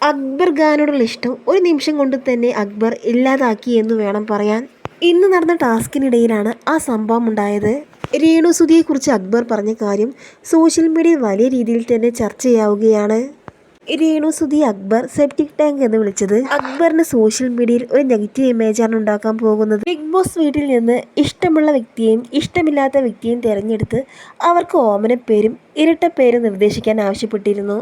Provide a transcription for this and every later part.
അക്ബർ ഖാനോടുള്ള ഇഷ്ടം ഒരു നിമിഷം കൊണ്ട് തന്നെ അക്ബർ ഇല്ലാതാക്കി എന്ന് വേണം പറയാൻ. ഇന്ന് നടന്ന ടാസ്കിനിടയിലാണ് ആ സംഭവം ഉണ്ടായത്. രേണു സുധിയെക്കുറിച്ച് അക്ബർ പറഞ്ഞ കാര്യം സോഷ്യൽ മീഡിയ വലിയ രീതിയിൽ തന്നെ ചർച്ചയാവുകയാണ്. രേണു സുധി അക്ബർ സെപ്റ്റിക് ടാങ്ക് എന്ന് വിളിച്ചത്. അക്ബറിന് സോഷ്യൽ മീഡിയയിൽ ഒരു നെഗറ്റീവ് ഇമേജാണ് ഉണ്ടാക്കാൻ പോകുന്നത്. ബിഗ് ബോസ് വീട്ടിൽ നിന്ന് ഇഷ്ടമുള്ള വ്യക്തിയെയും ഇഷ്ടമില്ലാത്ത വ്യക്തിയെയും തിരഞ്ഞെടുത്ത് അവർക്ക് ഇരട്ട ഇരട്ടപ്പേരും നിർദ്ദേശിക്കാൻ ആവശ്യപ്പെട്ടിരുന്നു.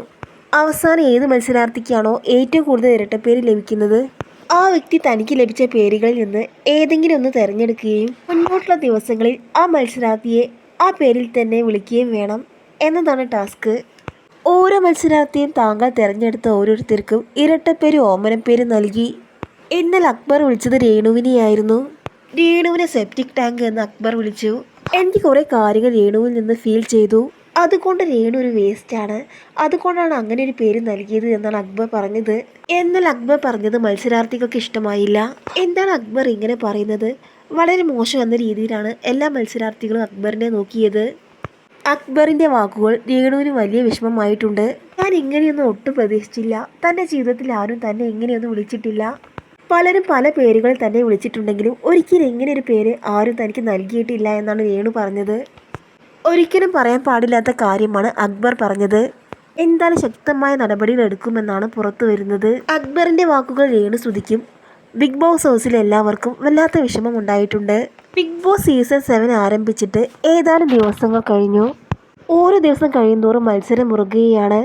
അവസാനം ഏത് മത്സരാർത്ഥിക്കാണോ ഏറ്റവും കൂടുതൽ ഇരട്ട പേര് ലഭിക്കുന്നത്? ആ വ്യക്തി തനിക്ക് ലഭിച്ച പേരുകളിൽ നിന്ന് ഏതെങ്കിലും ഒന്ന് തിരഞ്ഞെടുക്കുകയും മുന്നോട്ടുള്ള ദിവസങ്ങളിൽ ആ മത്സരാർത്ഥിയെ ആ പേരിൽ തന്നെ വിളിക്കുകയും വേണം. എന്നതാണ് ടാസ്ക്. ഓരോ മത്സരാർത്ഥിയും താങ്കൾ തിരഞ്ഞെടുത്ത ഓരോരുത്തർക്കും ഇരട്ടപ്പേര് ഓമനപ്പേര് നൽകി. എന്നാൽ അക്ബർ വിളിച്ചത് രേണുവിനെയായിരുന്നു. രേണുവിനെ സെപ്റ്റിക് ടാങ്ക് എന്ന് അക്ബർ വിളിച്ചു. എനിക്ക് കുറേ കാര്യങ്ങൾ രേണുവിൽ നിന്ന് ഫീൽ ചെയ്തു. അതുകൊണ്ട് രേണു ഒരു വേസ്റ്റാണ്. അതുകൊണ്ടാണ് അങ്ങനെ ഒരു പേര് നൽകിയത് എന്നാണ് അക്ബർ പറഞ്ഞത്. എന്നാൽ അക്ബർ പറഞ്ഞത് മത്സരാർത്ഥികൾക്ക് ഇഷ്ടമായില്ല. എന്താണ് അക്ബർ ഇങ്ങനെ പറയുന്നത്? വളരെ മോശം എന്ന രീതിയിലാണ് എല്ലാ മത്സരാർത്ഥികളും അക്ബറിനെ നോക്കിയത്. അക്ബറിന്റെ വാക്കുകൾ രേണുവിന് വലിയ വിഷമമായിട്ടുണ്ട്. ഞാൻ ഇങ്ങനെയൊന്നും ഒട്ടും പ്രതീക്ഷിച്ചില്ല. തന്റെ ജീവിതത്തിൽ ആരും തന്നെ ഇങ്ങനെയൊന്നും വിളിച്ചിട്ടില്ല. പലരും പല പേരുകൾ തന്നെ വിളിച്ചിട്ടുണ്ടെങ്കിലും ഒരിക്കലും ഇങ്ങനെ ഒരു പേര് ആരും തനിക്ക് നൽകിയിട്ടില്ല എന്നാണ് രേണു പറഞ്ഞത്. ഒരിക്കലും പറയാൻ പാടില്ലാത്ത കാര്യമാണ് അക്ബർ പറഞ്ഞത്. എന്തായാലും ശക്തമായ നടപടികൾ എടുക്കുമെന്നാണ് പുറത്തു വരുന്നത്. അക്ബറിന്റെ വാക്കുകൾ രേണു ശ്രുതിക്കും ബിഗ് ബോസ് ഹൗസിൽ എല്ലാവർക്കും വല്ലാത്ത വിഷമം ഉണ്ടായിട്ടുണ്ട്. ബിഗ് ബോസ് സീസൺ സെവൻ ആരംഭിച്ചിട്ട് ഏതാനും ദിവസങ്ങൾ കഴിഞ്ഞു. ഓരോ ദിവസം കഴിയുന്തോറും മത്സരം മുറുകുകയാണ്